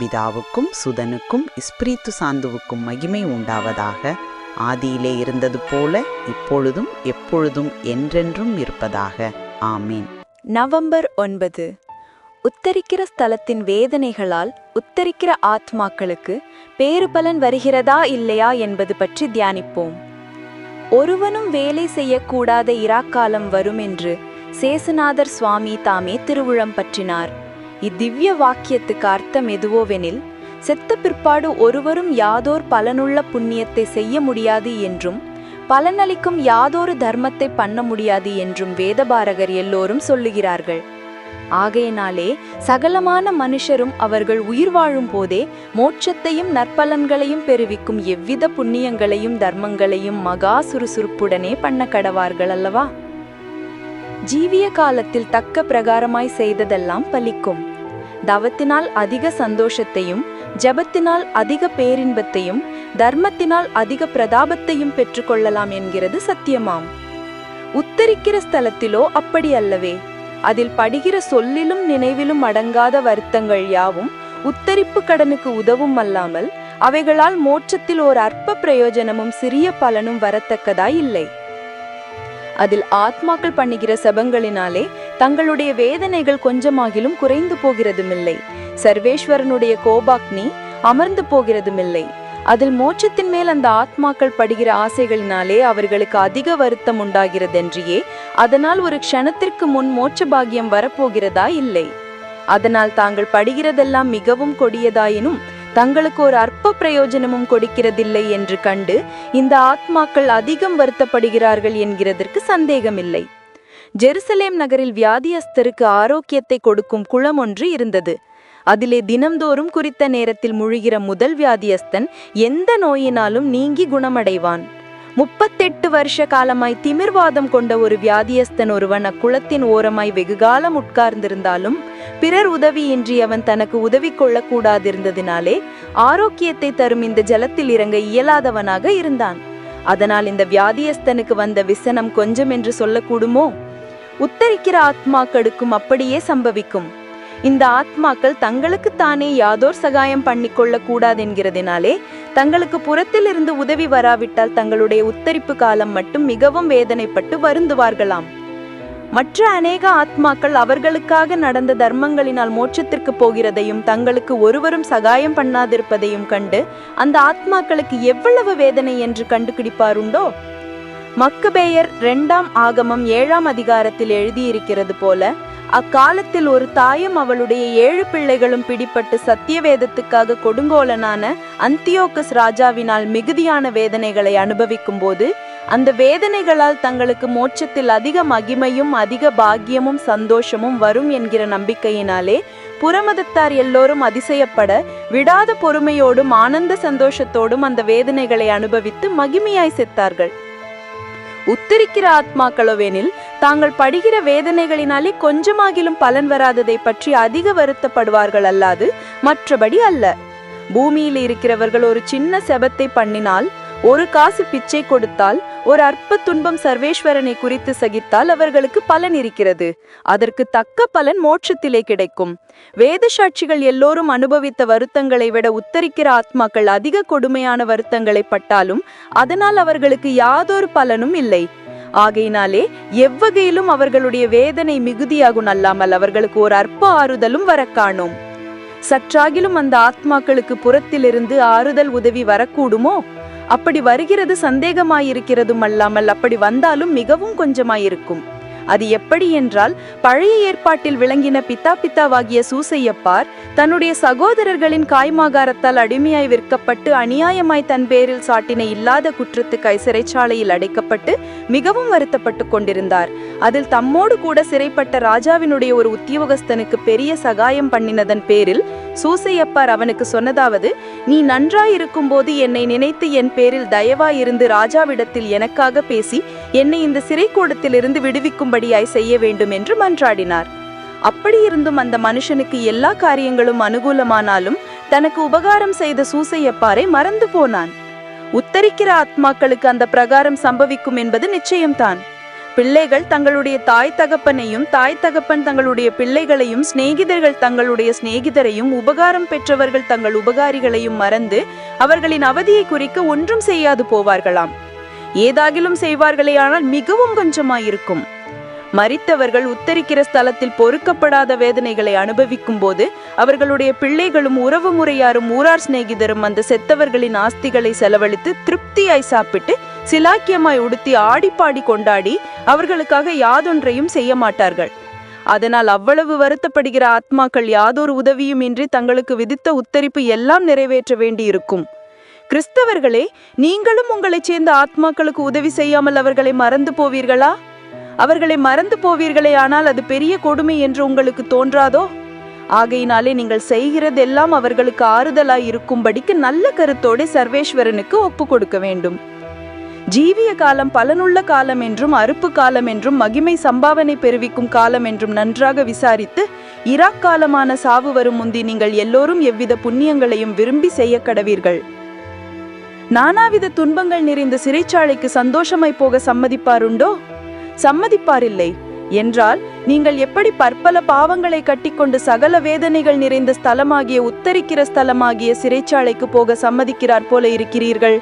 பிதாவுக்கும் சுதனுக்கும் இஸ்பிரித்து சாந்துவுக்கும் மகிமை உண்டாவதாக ஆதியிலே இருந்தது போல இப்பொழுதும் எப்பொழுதும் என்றென்றும் இருப்பதாக. ஆமீன். நவம்பர் ஒன்பது. உத்தரிக்கிற ஸ்தலத்தின் வேதனைகளால் உத்தரிக்கிற ஆத்மாக்களுக்கு பேறு பலன் வருகிறதா இல்லையா என்பது பற்றி தியானிப்போம். ஒருவனும் வேலை செய்யக்கூடாத இராக்காலம் வரும் என்று சேசுநாதர் சுவாமி தாமே திருவுழம் பற்றினார். இத்திவ்ய வாக்கியத்துக்கு அர்த்தம் எதுவோவெனில் செத்த பிற்பாடு ஒருவரும் யாதோர் பலனுள்ள புண்ணியத்தை செய்ய முடியாது என்றும் பலனளிக்கும் யாதொரு தர்மத்தை பண்ண முடியாது என்றும் வேதபாரகர் எல்லோரும் சொல்லுகிறார்கள். ஆகையினாலே சகலமான மனுஷரும் அவர்கள் உயிர் வாழும் போதே மோட்சத்தையும் நற்பலன்களையும் பெருவிக்கும் எவ்வித புண்ணியங்களையும் தர்மங்களையும் மகா சுறுசுறுப்புடனே பண்ண கடவார்கள் அல்லவா? ஜீவிய காலத்தில் தக்க பிரகாரமாய் செய்ததெல்லாம் பலிக்கும். தவத்தினால் அதிக சந்தோஷத்தையும் ஜபத்தினால் அதிக பேரின்பத்தையும் தர்மத்தினால் அதிக பிரதாபத்தையும் பெற்றுக்கொள்ளலாம் என்கிறது சத்தியமாம். உத்தரிக்கிற ஸ்தலத்திலோ அப்படி அல்லவே அதில் படுகிற சொல்லிலும் நினைவிலும் அடங்காத வருத்தங்கள் யாவும் உத்தரிப்பு கடனுக்கு உதவும் அல்லாமல் அவைகளால் மோட்சத்தில் ஓர் அற்ப பிரயோஜனமும் சிறிய பலனும் வரத்தக்கதாய் இல்லை. அதில் ஆத்மாக்கள் பண்ணுகிற சபங்களினாலே தங்களுடைய வேதனைகள் கொஞ்சமாகிலும் குறைந்து போகிறதுமில்லை. சர்வேஸ்வரனுடைய கோபாக்னி அமர்ந்து போகிறதுமில்லை. அதில் மோட்சத்தின் மேல் அந்த ஆத்மாக்கள் படுகிற ஆசைகளினாலே அவர்களுக்கு அதிக வருத்தம் உண்டாகிறதென்றியே அதனால் ஒரு க்ஷணத்திற்கு முன் மோட்ச பாகியம் வரப்போகிறதா இல்லை. அதனால் தாங்கள் படுகிறதெல்லாம் மிகவும் கொடியதாயினும் தங்களுக்கு ஒரு அற்ப பிரயோஜனமும் கொடுக்கிறதில்லை என்று கண்டு இந்த ஆத்மாக்கள் அதிகம் வருத்தப்படுகிறார்கள் என்கிறதற்கு சந்தேகமில்லை. ஜெருசலேம் நகரில் வியாதியஸ்தருக்கு ஆரோக்கியத்தை கொடுக்கும் குளம் ஒன்று இருந்தது. அதிலே தினம்தோறும் குறித்த நேரத்தில் முழுகிற முதல் வியாதியஸ்தன் எந்த நோயினாலும் நீங்கி குணமடைவான். முப்பத்தெட்டு வருஷ காலமாய் திமிர்வாதம் கொண்ட ஒரு வியாதியஸ்தன் ஒருவன் அக்குளத்தின் ஓரமாய் வெகுகாலம் உட்கார்ந்திருந்தாலும் பிறர் உதவியின்றி அவன் தனக்கு உதவி கொள்ளக்கூடாதிருந்ததினாலே ஆரோக்கியத்தை தரும் இந்த ஜலத்தில் இறங்க இயலாதவனாக இருந்தான். அதனால் இந்த வியாதியஸ்தனுக்கு வந்த விசனம் கொஞ்சம் என்று சொல்லக்கூடுமோ? உத்தரிக்கிற ஆத்மாக்களுக்கும் அப்படியே சம்பவிக்கும். இந்த ஆத்மாக்கள் தங்களுக்கு தானே யாதோர் சகாயம் பண்ணிக்கொள்ள கூடாதென்கிறதினாலே தங்களுக்கு புறத்தில் இருந்து உதவி வராவிட்டால் தங்களுடைய உத்தரிப்பு காலம் மட்டும் மிகவும் வேதனைப்பட்டு வருந்துவார்களாம். மற்ற அநேக ஆத்மாக்கள் அவர்களுக்காக நடந்த தர்மங்களினால் மோட்சத்திற்கு போகிறதையும் தங்களுக்கு ஒருவரும் சகாயம் பண்ணாதிருப்பதையும் கண்டு அந்த ஆத்மாக்களுக்கு எவ்வளவு வேதனை என்று கண்டுபிடிப்பாருண்டோ? மக்குபேயர் இரண்டாம் ஆகமம் ஏழாம் அதிகாரத்தில் எழுதியிருக்கிறது போல அக்காலத்தில் ஒரு தாயும் அவளுடைய ஏழு பிள்ளைகளும் பிடிப்பட்டு சத்தியவேதத்துக்காக கொடுங்கோலனான அந்தியோக்கஸ் ராஜாவினால் மிகுதியான வேதனைகளை அனுபவிக்கும் போது அந்த வேதனைகளால் தங்களுக்கு மோட்சத்தில் அதிக மகிமையும் அதிக பாக்கியமும் சந்தோஷமும் வரும் என்கிற நம்பிக்கையினாலே புறமதத்தார் எல்லோரும் அதிசயப்பட விடாத பொறுமையோடும் ஆனந்த சந்தோஷத்தோடும் அந்த வேதனைகளை அனுபவித்து மகிமையாய் செத்தார்கள். உத்தரிக்கிற ஆத்மாக்களோவெனில் தாங்கள் படுகிற வேதனைகளினாலே கொஞ்சமாகிலும் பலன் வராததை பற்றி அதிக வருத்தப்படுவார்கள் அல்லாது மற்றபடி அல்ல. பூமியில் இருக்கிறவர்கள் ஒரு சின்ன செபத்தை பண்ணினால் ஒரு காசு பிச்சை கொடுத்தால் ஒரு அற்ப துன்பம் சர்வேஸ்வரனை குறித்து சகித்தால் அவர்களுக்கு பலன் இருக்கிறது. அதற்கு தக்க பலன் மோட்சத்திலே கிடைக்கும். வேத சாட்சிகள் எல்லோரும் அனுபவித்த வருத்தங்களை விட உத்தரிக்கிற ஆத்மாக்கள் அதிக கொடுமையான வருத்தங்களை பட்டாலும் அதனால் அவர்களுக்கு யாதொரு பலனும் இல்லை. ஆகையினாலே எவ்வகையிலும் அவர்களுடைய வேதனை மிகுதியாகும் அல்லாமல் அவர்களுக்கு ஒரு அற்ப ஆறுதலும் வர காணோம். சற்றாகிலும் அந்த ஆத்மாக்களுக்கு புறத்திலிருந்து ஆறுதல் உதவி வரக்கூடுமோ? அப்படி வருகிறது சந்தேகமாயிருக்கிறதும் அல்லாமல் அப்படி வந்தாலும் மிகவும் கொஞ்சமாயிருக்கும். அது எப்படி என்றால் பழைய ஏற்பாட்டில் விளங்கின பித்தா பித்தாவாகிய சூசையப்பார் தன்னுடைய சகோதரர்களின் காய்மாகாரத்தால் அடிமையாய் விற்கப்பட்டு அநியாயமாய் தன் பேரில் சாட்டின இல்லாத குற்றத்துக்காய் சிறைச்சாலையில் அடைக்கப்பட்டு மிகவும் வருத்தப்பட்டு கொண்டிருந்தார். அதில் தம்மோடு கூட சிறைப்பட்ட ராஜாவினுடைய ஒரு உத்தியோகஸ்தனுக்கு பெரிய சகாயம் பண்ணினதன் பேரில் சூசையப்பார் அவனுக்கு சொன்னதாவது நீ நன்றாயிருக்கும் போது என்னை நினைத்து என் பேரில் தயவாயிருந்து ராஜாவிடத்தில் எனக்காக பேசி என்னை இந்த சிறைக்கூடத்திலிருந்து விடுவிக்கும்படியாய் செய்ய வேண்டும் என்று மன்றாடினார். அப்படியிருந்தும் அந்த மனுஷனுக்கு எல்லா காரியங்களும் அனுகூலமானாலும் தனக்கு உபகாரம் செய்த சூசையப்பாரை மறந்து போனான். உத்தரிக்கிற ஆத்மாக்களுக்கு அந்த பிரகாரம் சம்பவிக்கும் என்பது நிச்சயம்தான். பிள்ளைகள் தங்களுடைய தாய் தகப்பனையும் தாய் தகப்பன் தங்களுடைய பிள்ளைகளையும் சிநேகிதர்கள் தங்களுடைய சிநேகிதரையும் உபகாரம் பெற்றவர்கள் தங்கள் உபகாரிகளையும் மறந்து அவர்களின் அவதியை குறிக்க ஒன்றும் செய்யாது போவார்களாம். ஏதாகிலும் செய்வார்களேயானால் மிகவும் கொஞ்சமாயிருக்கும். மறித்தவர்கள் உத்தரிக்கிற ஸ்தலத்தில் பொறுக்கப்படாத வேதனைகளை அனுபவிக்கும் போது அவர்களுடைய பிள்ளைகளும் உறவு முறையாரும் ஊரார் சிநேகிதரும் அந்த செத்தவர்களின் ஆஸ்திகளை செலவழித்து திருப்தியாய் சாப்பிட்டு சிலாக்கியமாய் உடுத்தி ஆடிப்பாடி கொண்டாடி அவர்களுக்காக யாதொன்றையும் செய்ய மாட்டார்கள். அதனால் அவ்வளவு வருத்தப்படுகிற ஆத்மாக்கள் யாதொரு உதவியும் இன்றி தங்களுக்கு விதித்த உத்தரிப்பு எல்லாம் நிறைவேற்ற வேண்டியிருக்கும். கிறிஸ்தவர்களே நீங்களும் உங்களைச் சேர்ந்த ஆத்மாக்களுக்கு உதவி செய்யாமல் அவர்களை மறந்து போவீர்களா? அவர்களை மறந்து போவீர்களே ஆனால் அது பெரிய கொடுமை என்று உங்களுக்கு தோன்றாதோ? ஆகையினாலே நீங்கள் செய்கிறதெல்லாம் அவர்களுக்கு ஆறுதலாய் இருக்கும்படிக்கு நல்ல கருத்தோடு சர்வேஸ்வரனுக்கு ஒப்பு கொடுக்க வேண்டும். ஜீவிய காலம் பலனுள்ள காலம் என்றும் அறுப்பு காலம் என்றும் மகிமை சம்பாவனை பெருவிக்கும் காலம் என்றும் நன்றாக விசாரித்து இராக் காலமான சாவு வரும் முந்தி நீங்கள் எல்லோரும் எவ்வித புண்ணியங்களையும் விரும்பி செய்ய கடவீர்கள். நானாவித துன்பங்கள் நிறைந்த சிறைச்சாலைக்கு சந்தோஷமாய் போக சம்மதிப்பாருண்டோ? சம்மதிப்பாரில்லை. என்றால் நீங்கள் எப்படி பற்பல பாவங்களை கட்டிக்கொண்டு சகல வேதனைகள் நிறைந்த ஸ்தலமாகிய உத்தரிக்கிற ஸ்தலமாகிய சிறைச்சாலைக்கு போக சம்மதிக்கிறார் போல இருக்கிறீர்கள்?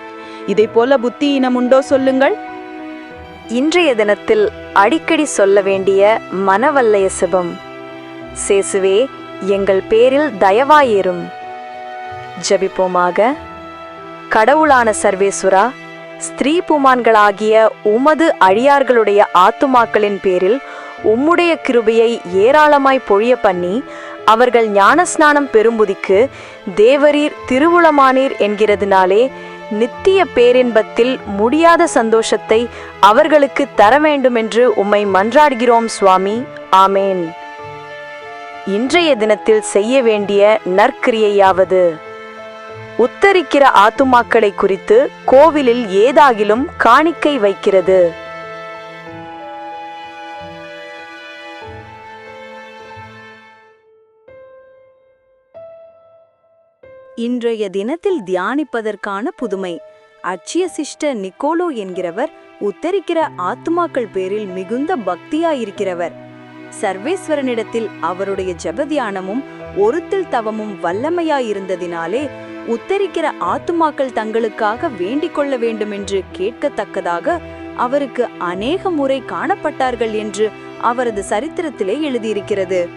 இதை போல புத்தியினம் உண்டோ சொல்லுங்கள். இன்றைய தினத்தில் அடிக்கடி சொல்ல வேண்டிய மனவல்லய சிபம். சேசுவே எங்கள் பேரில் தயவாயிரும் ஜபிப்போமாக. கடவுளான சர்வேசுரா ஸ்திரீ புமான்களாகிய உமது அழியார்களுடைய ஆத்துமாக்களின் பேரில் உம்முடைய கிருபையை ஏராளமாய் பொழிய பண்ணி அவர்கள் ஞானஸ்நானம் பெரும்புதிக்கு தேவரீர் திருவுளமானீர் என்கிறதுனாலே நித்திய பேரின்பத்தில் முடியாத சந்தோஷத்தை அவர்களுக்கு தர வேண்டுமென்று உம்மை மன்றாடுகிறோம் சுவாமி. ஆமேன். இன்றைய தினத்தில் செய்ய வேண்டிய நற்கிரியையாவது. உத்தரிக்கிற ஆத்துமாக்களை குறித்து கோவிலில் ஏதாகிலும் காணிக்கை வைக்கிறது. இன்றைய தினத்தில் தியானிப்பதற்கான புதுமை. அச்சிய சிஷ்ட நிக்கோலோ என்கிறவர் உத்தரிக்கிற ஆத்துமாக்கள் பேரில் மிகுந்த பக்தியாயிருக்கிறவர். சர்வேஸ்வரனிடத்தில் அவருடைய ஜபதியானமும் ஒருத்தில் தவமும் வல்லமையாயிருந்ததினாலே உத்தரிக்கிற ஆத்துமாக்கள் தங்களுக்காக வேண்டிக் கொள்ள வேண்டுமென்று கேட்கத்தக்கதாக அவருக்கு அநேக முறை காணப்பட்டார்கள் என்று அவரது சரித்திரத்திலே எழுதியிருக்கிறது.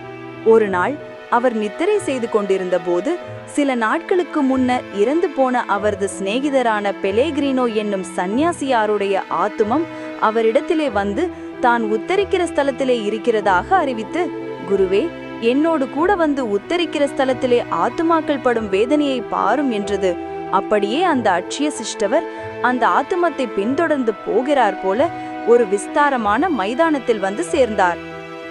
ஒரு நாள் அவர் நித்திரை செய்து கொண்டிருந்த போது சில நாட்களுக்கு முன்னர் இறந்து போன அவரது சிநேகிதரான பெலேகிரினோ என்னும் சந்நியாசியாருடைய ஆத்துமம் அவரிடத்திலே வந்து தான் உத்தரிக்கிற ஸ்தலத்திலே இருக்கிறதாக அறிவித்து குருவே என்னோடு கூட வந்து உத்தரிக்கிற ஸ்தலத்திலே ஆத்துமாக்கள் படும் வேதனையை பாரும் என்றது. அப்படியே அந்த அட்சிய சிஷ்டவர் அந்த ஆத்துமத்தை பின்தொடர்ந்து போகிறார் போல ஒரு விஸ்தாரமான மைதானத்தில் வந்து சேர்ந்தார்.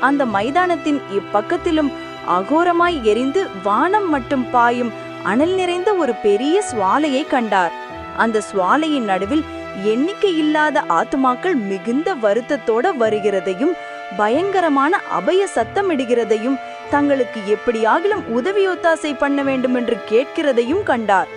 அந்த மைதானத்தின் இப்பக்கத்திலும் அகோரமாய் எரிந்து வானம் மட்டும் பாயும் அனல் நிறைந்த ஒரு பெரிய சுவாலையை கண்டார். அந்த சுவாலையின் நடுவில் எண்ணிக்கை இல்லாத ஆத்துமாக்கள் மிகுந்த வருத்தத்தோட வருகிறதையும் பயங்கரமான அபய சத்தமிடுகிறதையும் தங்களுக்கு எப்படியாகிலும் உதவி ஒத்தாசை பண்ண வேண்டும் என்று கேட்கிறதையும் கண்டார்.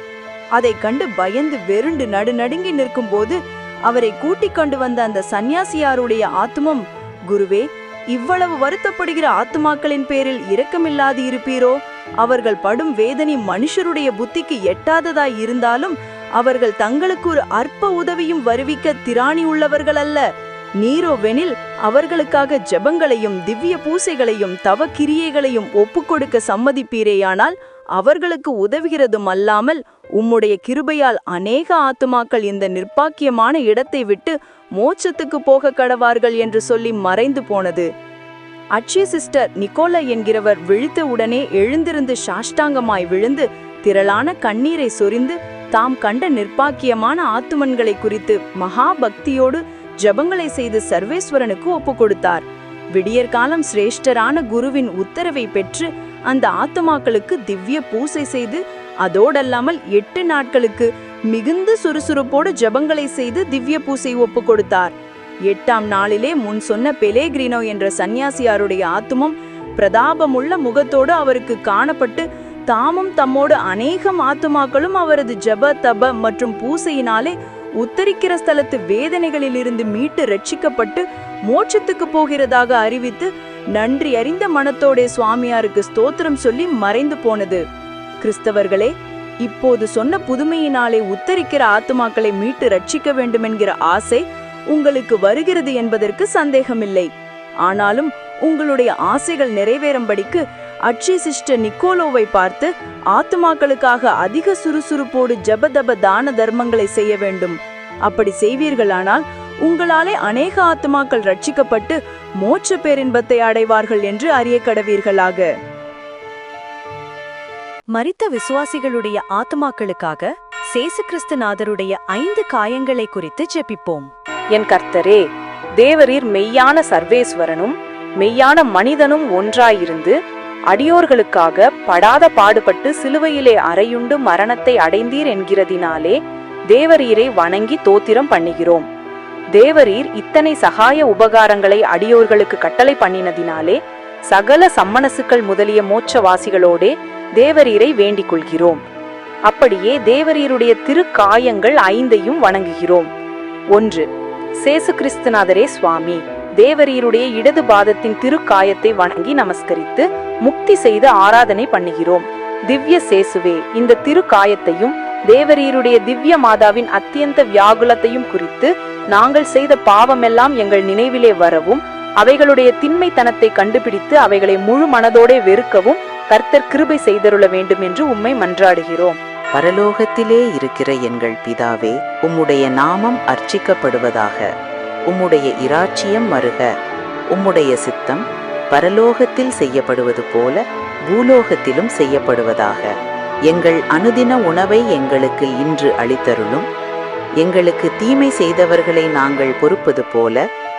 அதை கண்டு பயந்து வெருண்டு நடுநடுங்கி நிற்கும்போது அவரை கூட்டிக் கொண்டு வந்த அந்த சந்நியாசியாருடைய ஆத்துமம் குருவே இவ்வளவு வருத்தப்படுகிற ஆத்துமாக்களின் பேரில் இரக்கமில்லாது இருப்பீரோ? அவர்கள் படும் வேதனை மனுஷருடைய புத்திக்கு எட்டாததாய் இருந்தாலும் அவர்கள் தங்களுக்கு ஒரு அற்ப உதவியும் வருவிக்க திராணி உள்ளவர்கள் அல்ல நீரோவெனில் அவர்களுக்காக ஜெபங்களையும் திவ்ய பூசைகளையும் தவ கிரியைகளையும் ஒப்புக்கொடுக்க சம்மதிப்பீரேயானால் அவர்களுக்கு உதவுகிறதும் அல்லாமல் உம்முடைய கிருபையால் அநேக ஆத்துமாக்கள் இந்த நிர்பாக்கியமான இடத்தை விட்டு மோட்சத்துக்கு போக கடவார்கள் என்று சொல்லி மறைந்து போனது. அட்சய சிஸ்டர் நிக்கோலா என்கிறவர் விழித்த உடனே எழுந்திருந்து சாஷ்டாங்கமாய் விழுந்து திரளான கண்ணீரை சொரிந்து தாம் கண்ட நிர்பாக்கியமான ஆத்துமன்களை குறித்து மகா பக்தியோடு ஜபங்களை செய்து சர்வேஸ்வரனுக்கு ஒப்பு கொடுத்தார். விடியற்காலம் சிரேஷ்டரான குருவின் உத்தரவை பெற்று அந்த ஆத்துமாக்களுக்கு திவ்ய பூசை செய்து அதோடல்லாமல் எட்டு நாட்களுக்கு மிகுந்த சுறுசுறுப்போடு ஜபங்களை செய்து திவ்ய பூசை ஒப்பு கொடுத்தார். எட்டாம் நாளிலே முன் சொன்ன பெலேகிரினோ என்ற சந்நியாசியாருடைய ஆத்துமம் பிரதாபமுள்ள முகத்தோடு அவருக்கு காணப்பட்டு தாமும் தம்மோடு அநேகம் ஆத்துமாக்களும் அவரது ஜப தப மற்றும் பூசையினாலே உத்தரிக்கிற ஸ்தலத்து வேதனைகளில் இருந்து மீட்டு ரட்சிக்கப்பட்டு மோட்சத்துக்கு போகிறதாக அறிவித்து நன்றி அறிந்த மனத்தோடே சுவாமியாருக்கு ஸ்தோத்திரம் சொல்லி மறைந்து போனது. கிறிஸ்தவர்களே இப்போது சொன்ன புதுமையினாலே உத்தரிக்கிற ஆத்துமாக்களை மீட்டு ரட்சிக்க வேண்டுமென்கிற ஆசை உங்களுக்கு வருகிறது என்பதற்கு சந்தேகமில்லை. ஆனாலும் உங்களுடைய ஆசைகள் நிறைவேறும்படிக்கு அட்சி சிஸ்டர் நிக்கோலோவை பார்த்து ஆத்துமாக்களுக்காக அதிக சுறுசுறுப்போடு ஜபதப தான தர்மங்களை செய்ய வேண்டும். அப்படி செய்வீர்களானால் உங்களாலே அநேக ஆத்துமாக்கள் ரட்சிக்கப்பட்டு மோட்ச பேரின்பத்தை அடைவார்கள் என்று அறிய கடவீர்களாக மரித்த விசுவாசிகளுடைய ஆத்துமாக்களுக்காக சேசு கிறிஸ்துநாதருடைய ஐந்து காயங்களை குறித்து ஜெபிப்போம். என் கர்த்தரே தேவரீர் மெய்யான சர்வேஸ்வரனும் மெய்யான மனிதனும் ஒன்றாயிருந்து அடியோர்களுக்காக படாத பாடுபட்டு சிலுவையிலே அறையுண்டு மரணத்தை அடைந்தீர் என்கிறதினாலே தேவரீரை வணங்கி தோத்திரம் பண்ணுகிறோம். தேவரீர் இத்தனை சகாய உபகாரங்களை அடியோர்களுக்கு கட்டளை பண்ணினதினாலே சகல சம்மனசுக்கள் முதலிய மோட்சவாசிகளோடே தேவரீரை வேண்டிக் கொள்கிறோம் அப்படியே தேவரீருடைய திருக்காயங்கள் ஐந்தையும் வணங்குகிறோம். ஒன்று சேசு கிறிஸ்துநாதரே சுவாமி தேவரீருடைய இடது பாதத்தின் திருக்காயத்தை வணங்கி நமஸ்கரித்து முக்தி செய்து ஆராதனை பண்ணுகிறோம். திவ்ய சேசுவே இந்த திருக்காயத்தையும் தேவரீருடைய திவ்ய மாதாவின் அத்தியந்த வியாகுலத்தையும் குறித்து நாங்கள் செய்த பாவமெல்லாம் எங்கள் நினைவிலே வரவும் அவைகளுடைய திண்மைத்தனத்தை கண்டுபிடித்து அவைகளை முழு மனதோடே வெறுக்கவும் கர்த்தர் கிருபை செய்தருள வேண்டும் என்று உம்மை மன்றாடுகிறோம். பரலோகத்திலே இருக்கிற எங்கள் பிதாவே உம்முடைய நாமம் அர்ச்சிக்கப்படுவதாக உம்முடைய இராச்சியம் மருக உம்முடைய சித்தம் பரலோகத்தில் செய்யப்படுவது போல பூலோகத்திலும் செய்யப்படுவதாக. எங்கள் அனுதின உணவை எங்களுக்கு இன்று அளித்தருளும். எங்களுக்கு தீமை செய்தவர்களை நாங்கள் பொறுப்பது போல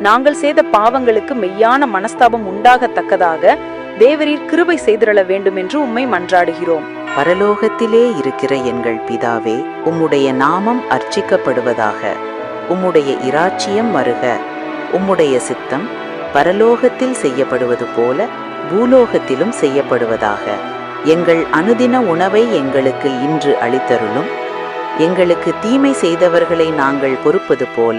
நாங்கள் செய்த பாவங்களுக்கு மெய்யான மனஸ்தாபம் உண்டாகத்தக்கதாக தேவரீர் கிருபை செய்திருள வேண்டும் என்று உம்மை மன்றாடுகிறோம். பரலோகத்திலே இருக்கிற எங்கள் பிதாவே உம்முடைய நாமம் அர்ச்சிக்கப்படுவதாக உம்முடைய இராச்சியம் வருக உம்முடைய சித்தம் பரலோகத்தில் செய்யப்படுவது போல பூலோகத்திலும் செய்யப்படுவதாக எங்கள் அனுதின உணவை எங்களுக்கு இன்று அளித்தருளும் எங்களுக்கு தீமை செய்தவர்களை நாங்கள் பொறுப்பது போல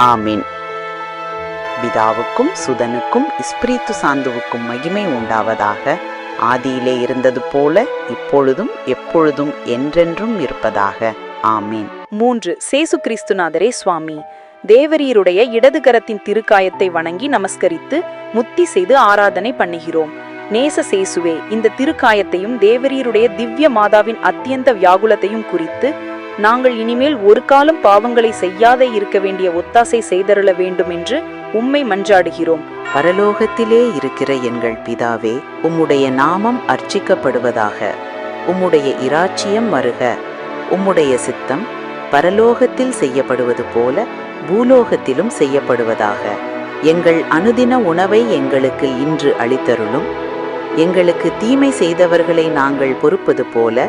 ஆமீன். பிதாவுக்கும் சுதனுக்கும் இஸ்பிரித்து சாந்துவுக்கும் மகிமை உண்டாவதாக ஆதியிலே இருந்தது போல இப்பொழுதும் எப்பொழுதும் என்றென்றும் இருப்பதாக. ஆமீன். மூன்று சேசு கிறிஸ்துநாதரே சுவாமி. தேவரீருடைய இடது கரத்தின் திருக்காயத்தை வணங்கி நமஸ்கரித்து முத்தி செய்து ஆராதனை பண்ணுகிறோம். நேச சேசுவே இந்த திருக்காயத்தையும் தேவரீருடைய திவ்ய மாதாவின் அத்தியந்த வியாகுலத்தையும் குறித்து நாங்கள் இனிமேல் ஒரு காலம் பாவங்களை செய்யாதே இருக்க வேண்டிய ஒத்தாசை செய்தருள வேண்டும் என்று உம்மை மன்றாடுகிறோம். பரலோகத்திலே இருக்கிற எங்கள் பிதாவே உம்முடைய நாமம் அர்ச்சிக்கப்படுவதாக உம்முடைய இராச்சியம் வருக உம்முடைய சித்தம் பரலோகத்தில் செய்யப்படுவது போல பூலோகத்திலும் செய்யப்படுவதாக. எங்கள் அனுதின உணவை எங்களுக்கு இன்று அளித்தருளும். எங்களுக்கு தீமை செய்தவர்களை நாங்கள் பொறுப்பது போல